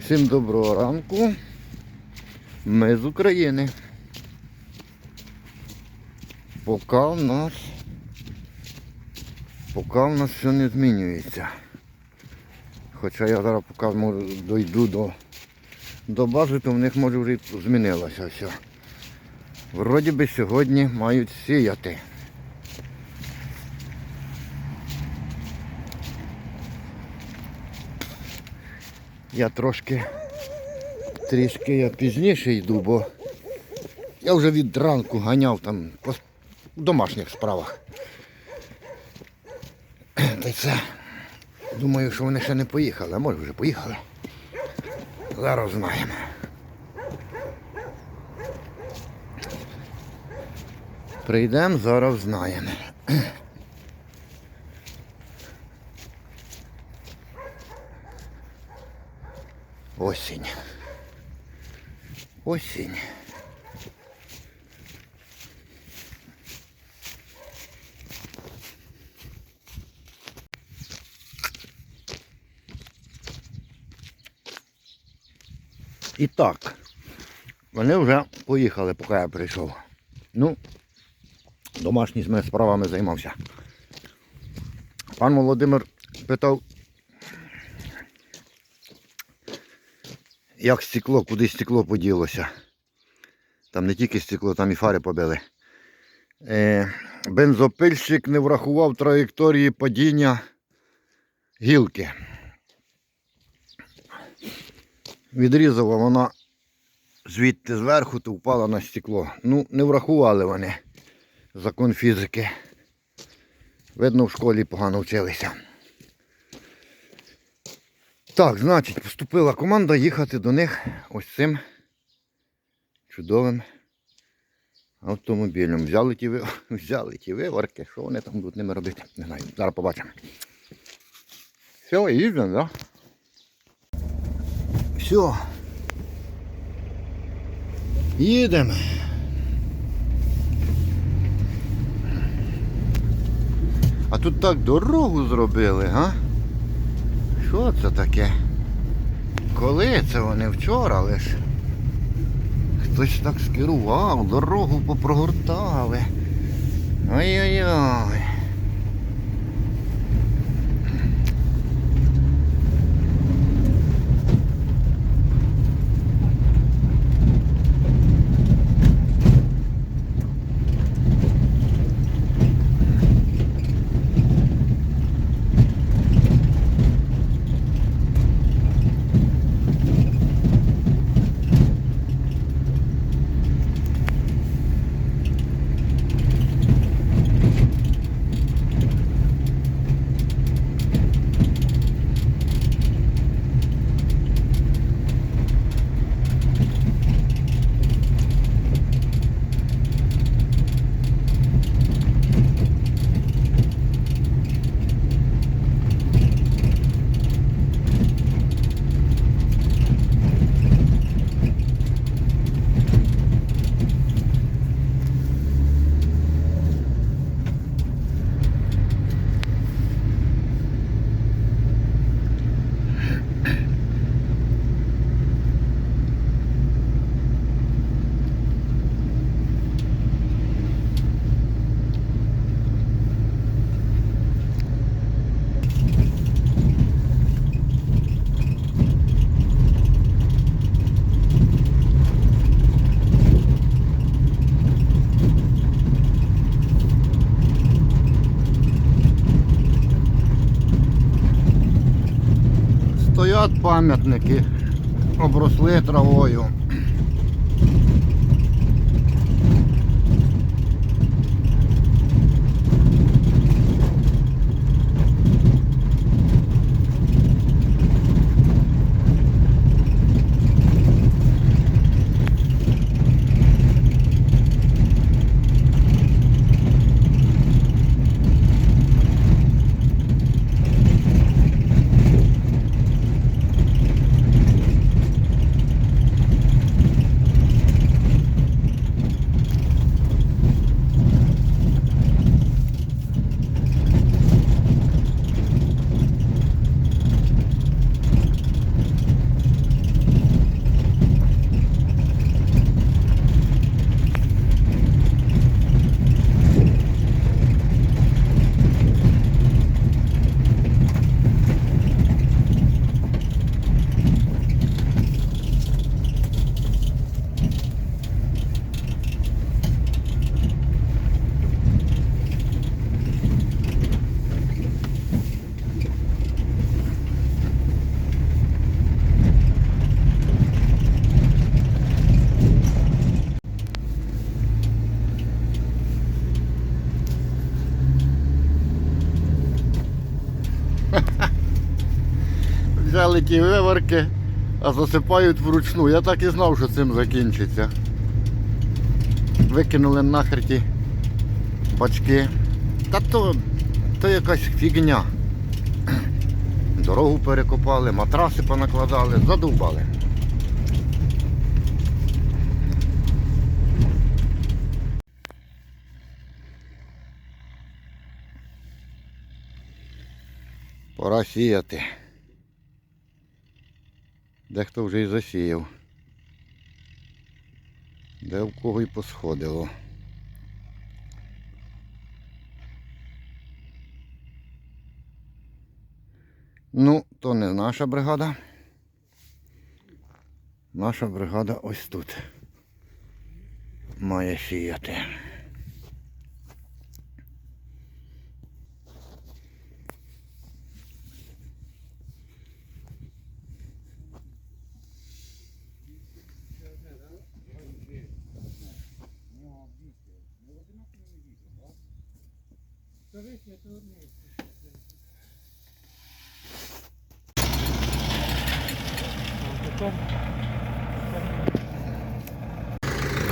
Всім доброго ранку. Ми з України. Поки в нас поки в нас все не змінюється. Хоча я зараз поки можу, до, до бази, то в них може вже змінилося все. Вроді би сьогодні мають сіяти. Я трошки трішки я пізніше йду, бо я вже від ранку ганяв там по домашніх справах. Та це. Думаю, що вони ще не поїхали, а може вже поїхали. Зараз знаємо. Прийдемо, зараз знаємо. Осінь. Осінь. І так, вони вже поїхали, поки я прийшов. Ну, домашніми справами займався. Пан Володимир питав, як стекло, куди стекло поділося. Там не тільки стекло, там і фари побили. Е, бензопильщик не врахував траєкторії падіння гілки. Відрізала вона звідти зверху, то впала на стекло. Ну, не врахували вони закон фізики. Видно, в школі погано вчилися. Так, значить, поступила команда їхати до них ось цим чудовим автомобілем. Взяли ті, взяли ті виварки, що вони там будуть ними робити, не знаю. Зараз побачимо. Все, їздимо, так? Да? Все. Їдемо. А тут так дорогу зробили, га? Що це таке? Коли це вони вчора лиш? Хтось так скерував, дорогу попрогортали. Ой-ой-ой. Стоять пам'ятники, обросли травою. Великі виварки, а засипають вручну. Я так і знав, що цим закінчиться. Викинули нахер ті бачки. Та то, то якась фігня. Дорогу перекопали, матраси понакладали, задовбали. Пора сіяти. Дехто вже і засіяв. Де в кого й посходило. Ну, то не наша бригада. Наша бригада ось тут. Має сіяти.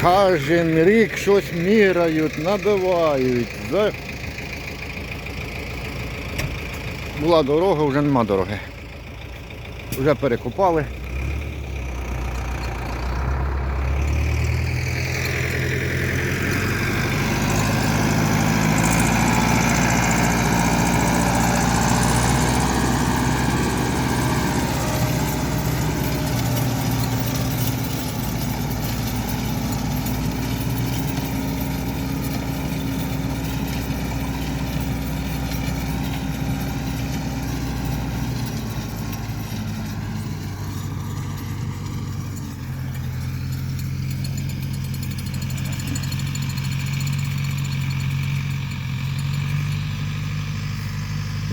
Кожен рік щось мірають, набивають. За... Була дорога, вже нема дороги. Вже перекопали.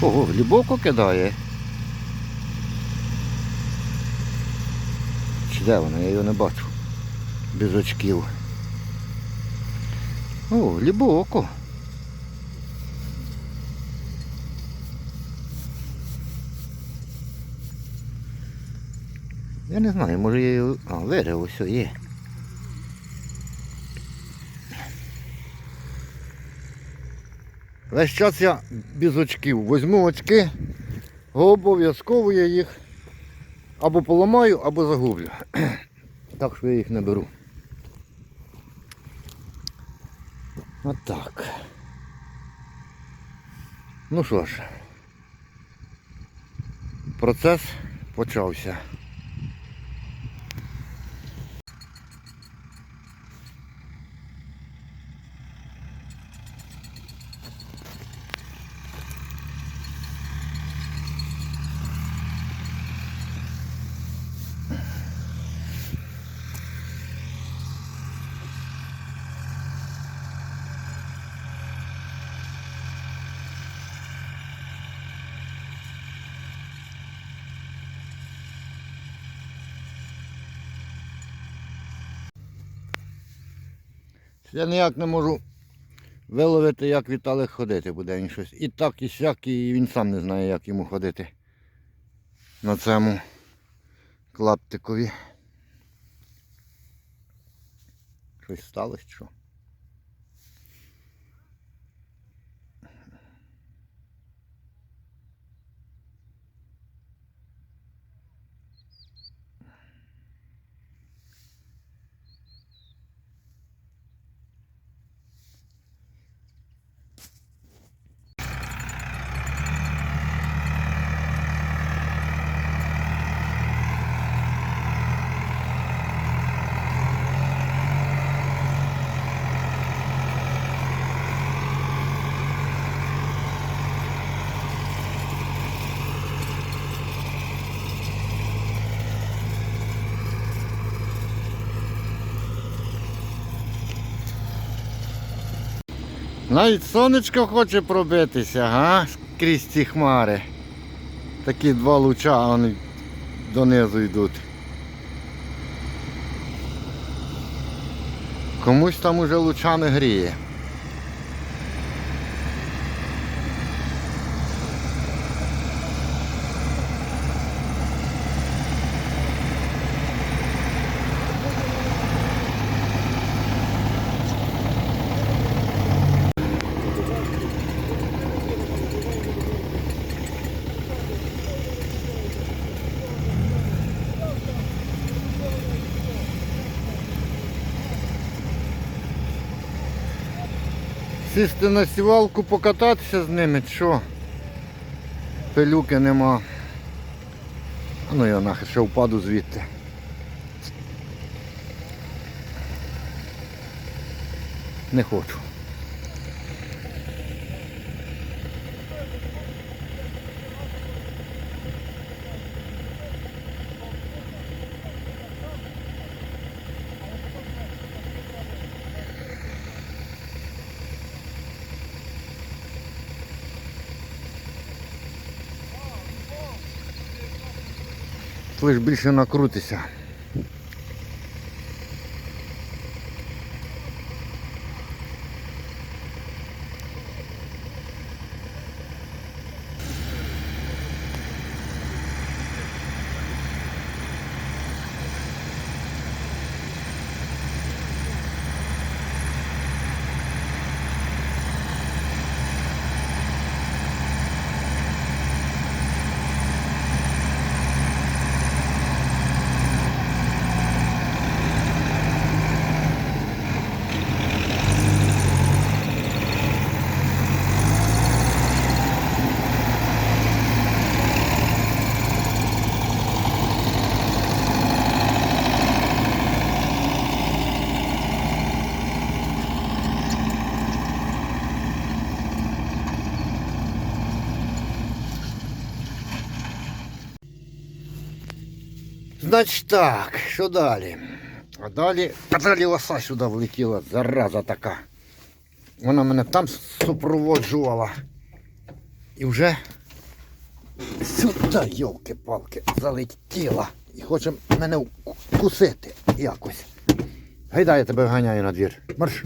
Ого, глибоко кидає. Чи де вона? Я його не бачу. Без очків. О, глибоко. Я не знаю, може його... А, вирив, ось є. Весь час я без очків. Возьму очки, обов'язково я їх або поламаю, або загублю. Так що я їх не беру. Отак. Ну що ж, процес почався. Я ніяк не можу виловити, як Віталик ходити буде він щось. І так, і сяк, і він сам не знає, як йому ходити на цьому клаптикові. Щось сталося що? Навіть сонечко хоче пробитися, га? Крізь ці хмари. Такі два луча вони донизу йдуть. Комусь там уже луча не гріє. Сісти на сівалку, покататися з ними, що? Пилюки нема. А ну я нахер ще впаду звідти. Не хочу. Лиш більше накрутися. Значить так, що далі? А далі, далі лоса сюди влетіла, зараза така. Вона мене там супроводжувала. І вже сюди, йолки-палки, залетіла. І хоче мене вкусити якось. Гайда, я тебе ганяю на двір. Марш.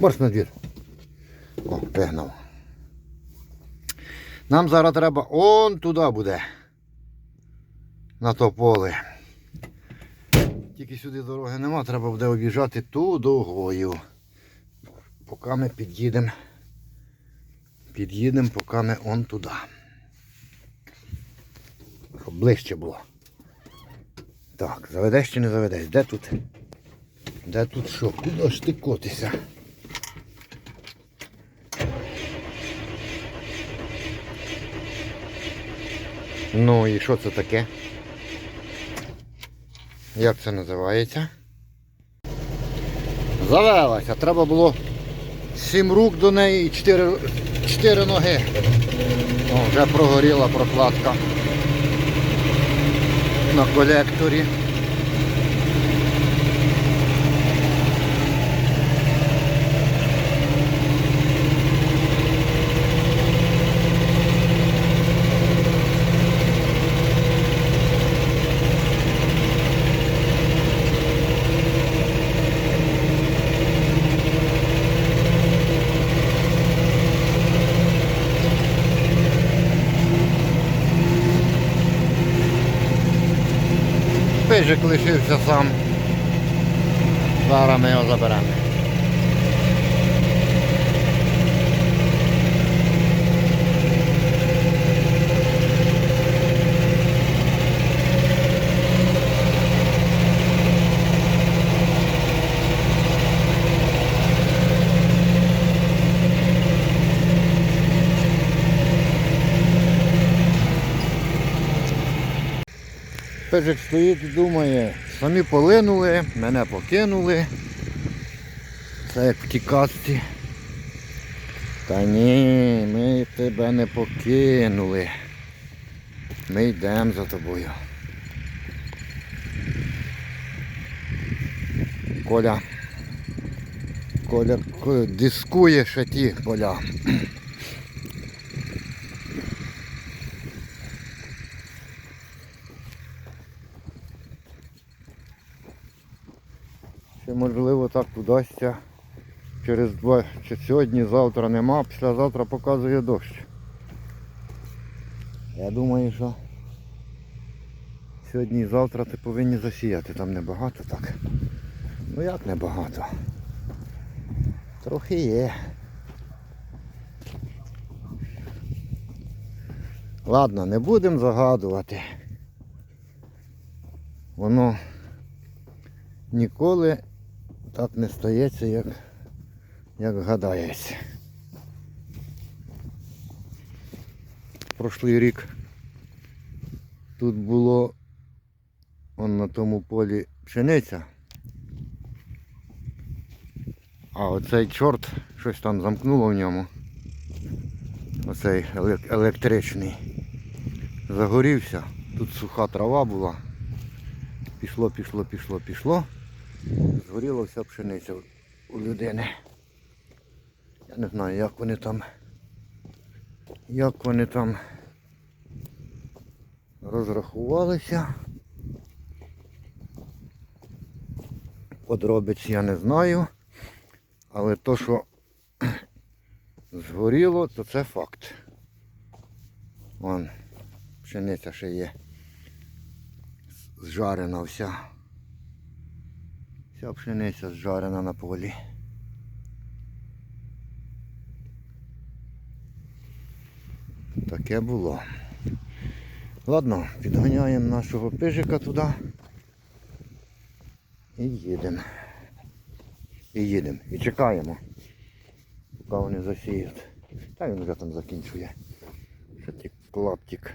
Марш на двір. О, вигнав. Нам зараз треба он туди буде на то поле. Тільки сюди дороги нема, треба буде об'їжджати ту дорогою. Поки ми під'їдемо. Під'їдемо, поки ми он туди. Щоб ближче було. Так, заведеш чи не заведеш? Де тут? Де тут що? Куди ж ти котися? Ну і що це таке? Як це називається? Завелася. Треба було сім рук до неї і чотири, чотири ноги. О, вже прогоріла прокладка на колекторі. Пижик лишився сам. Зараз ми його заберемо. Пежик стоїть і думає, самі полинули, мене покинули. Це як в тій. Та ні, ми тебе не покинули. Ми йдемо за тобою. Коля. Коля ко- дискує ще ті поля. Ще можливо так удасться. Через два чи сьогодні, завтра нема, післязавтра показує дощ. Я думаю, що сьогодні і завтра ти повинні засіяти. Там небагато так. Ну як небагато? Трохи є. Ладно, не будемо загадувати. Воно ніколи так не стається, як як гадається. Прошлий рік тут було он на тому полі пшениця. А оцей чорт щось там замкнуло в ньому. Оцей електричний. Загорівся. Тут суха трава була. Пішло, пішло, пішло, пішло. Згоріла вся пшениця у людини. Я не знаю, як вони там. Як вони там розрахувалися. Подробиць я не знаю. Але то, що згоріло, то це факт. Вон, пшениця ще є. Зжарена вся. Вся пшениця зжарена на полі. Таке було. Ладно, підганяємо нашого пижика туди. І їдемо. І їдемо. І чекаємо, поки вони засіють. Та він вже там закінчує. Ще ті клаптик.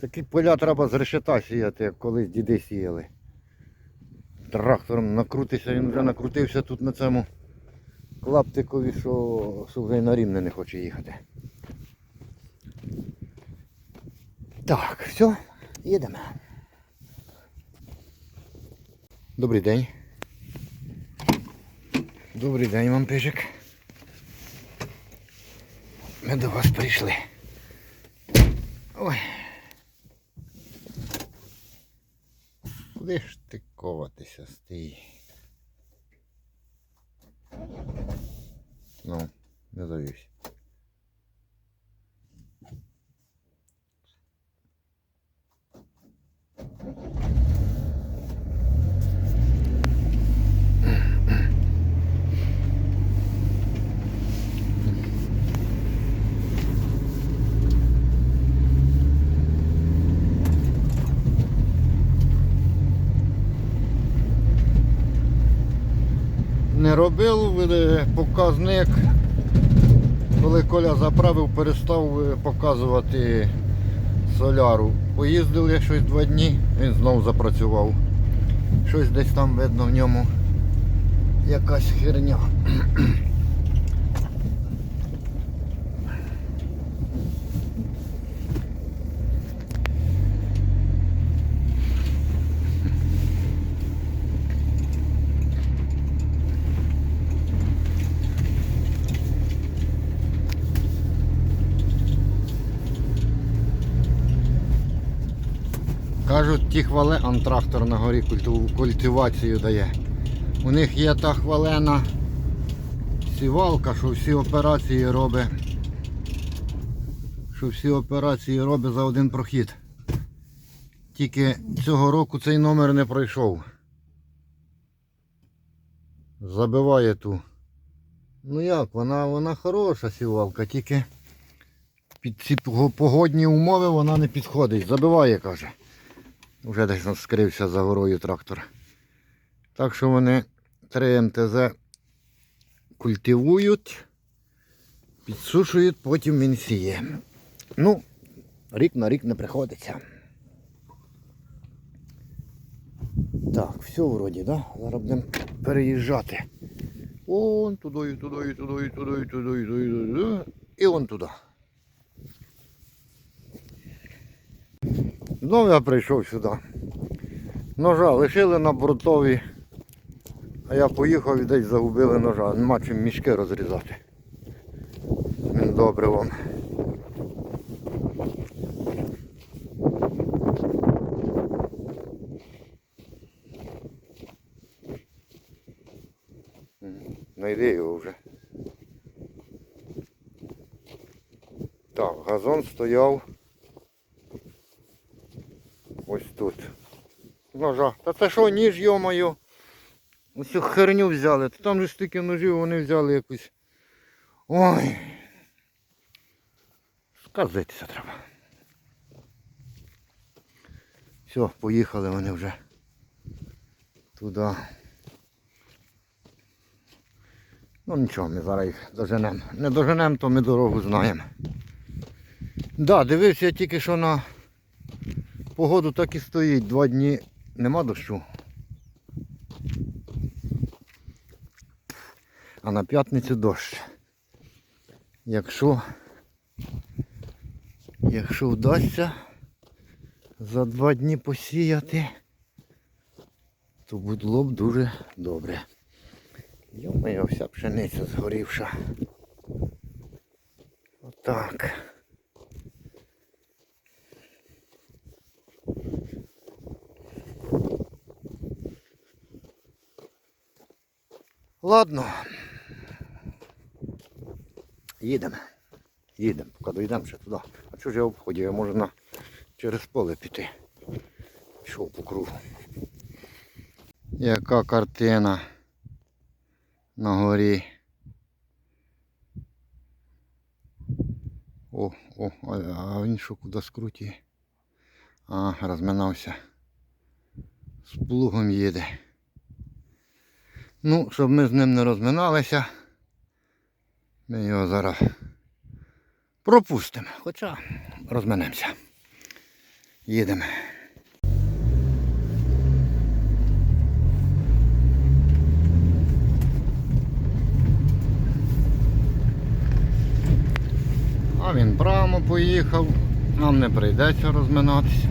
Такі поля треба з решета сіяти, як колись діди сіяли. Трактором накрутися, він вже накрутився тут на цьому клаптикові, що, що вже й на рівне не хоче їхати. Так, все, їдемо. Добрий день. Добрий день вам, пижик. Ми до вас прийшли. Ой. Куди ж ти коватися стій? Ну, не завівся. Робив е, показник. Коли Коля заправив, перестав е, показувати соляру. Поїздили щось два дні, він знову запрацював. Щось десь там видно в ньому. Якась херня. Ті хвале, он трактор на горі культивацію дає. У них є та хвалена сівалка, що всі операції робить. Що всі операції робить за один прохід. Тільки цього року цей номер не пройшов. Забиває ту. Ну як, вона, вона хороша сівалка, тільки під ці погодні умови вона не підходить. Забиває, каже. Вже десь скрився за горою трактор. Так що вони 3 МТЗ культивують, підсушують, потім він сіє. Ну, рік на рік не приходиться. Так, все вроді, да? Зараз будемо переїжджати. Вон туди, і туди, і туди, і туди, і і туди, і туди. І вон туди. Знову я прийшов сюди. Ножа лишили на бортові. А я поїхав і десь загубили ножа. Нема чим мішки розрізати. Він добре вам. Найди його вже. Так, газон стояв. Ось тут. Ножа. Та це що, ніж, йомаю. Ось херню взяли. Та там же стільки ножів вони взяли якусь. Ой. Сказитися треба. Все, поїхали вони вже туди. Ну нічого, ми зараз їх доженемо. Не доженемо, то ми дорогу знаємо. Да, дивився я тільки що на погоду так і стоїть. Два дні нема дощу. А на п'ятницю дощ. Якщо, якщо вдасться за два дні посіяти, то було б дуже добре. Йо-моє, вся пшениця згорівша. Отак. Ладно. Їдемо. Їдемо, поки дійдемо ще туди. А чого ж я обходів? Я можу на... через поле піти. Пішов по кругу. Яка картина на горі. О, о, а а він що куди скруті? А, розминався. З плугом їде. Ну, щоб ми з ним не розминалися, ми його зараз пропустимо. Хоча розминемося. Їдемо. А він прямо поїхав, нам не прийдеться розминатися.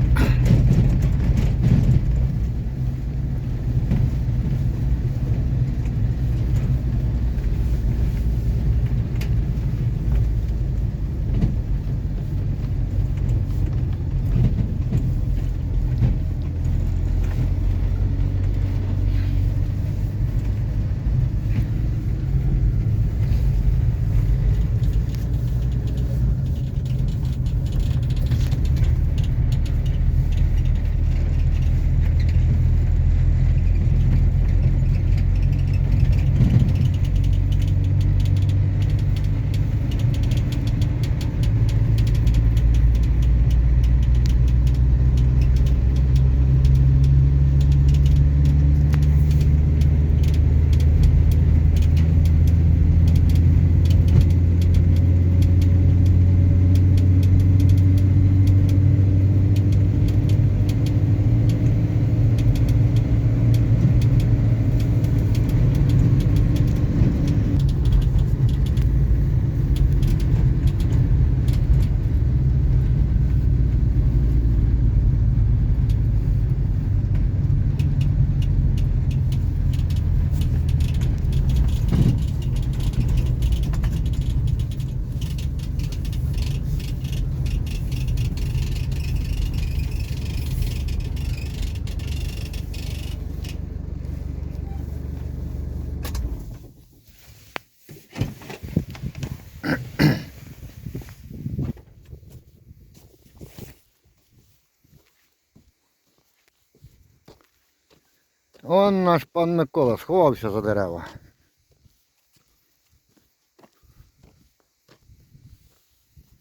Он наш пан Микола сховався за дерева.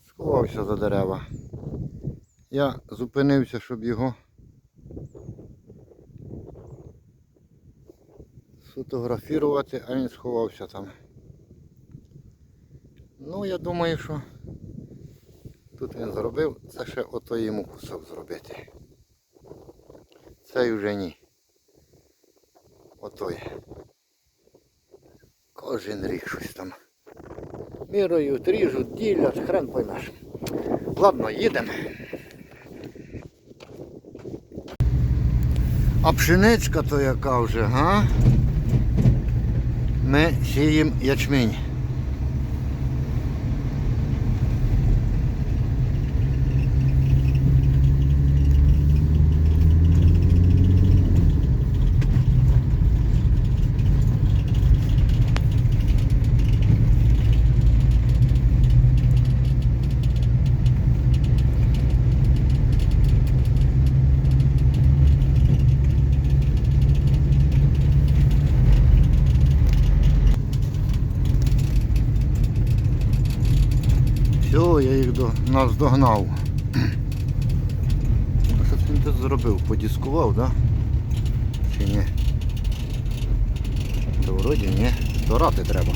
Сховався за дерева. Я зупинився, щоб його сфотографувати, а він сховався там. Ну, я думаю, що тут він зробив, це ще ото йому кусок зробити. Цей вже ні. Отой. Кожен рік щось там. Мірують, ріжуть, ділять, хрен поймеш. Ладно, їдемо. А пшеничка то яка вже, га? Ми сіємо ячмінь. Все, я їх до, нас догнав. А що він тут зробив? Подіскував, да? Чи ні? Та вроді ні. Дорати треба.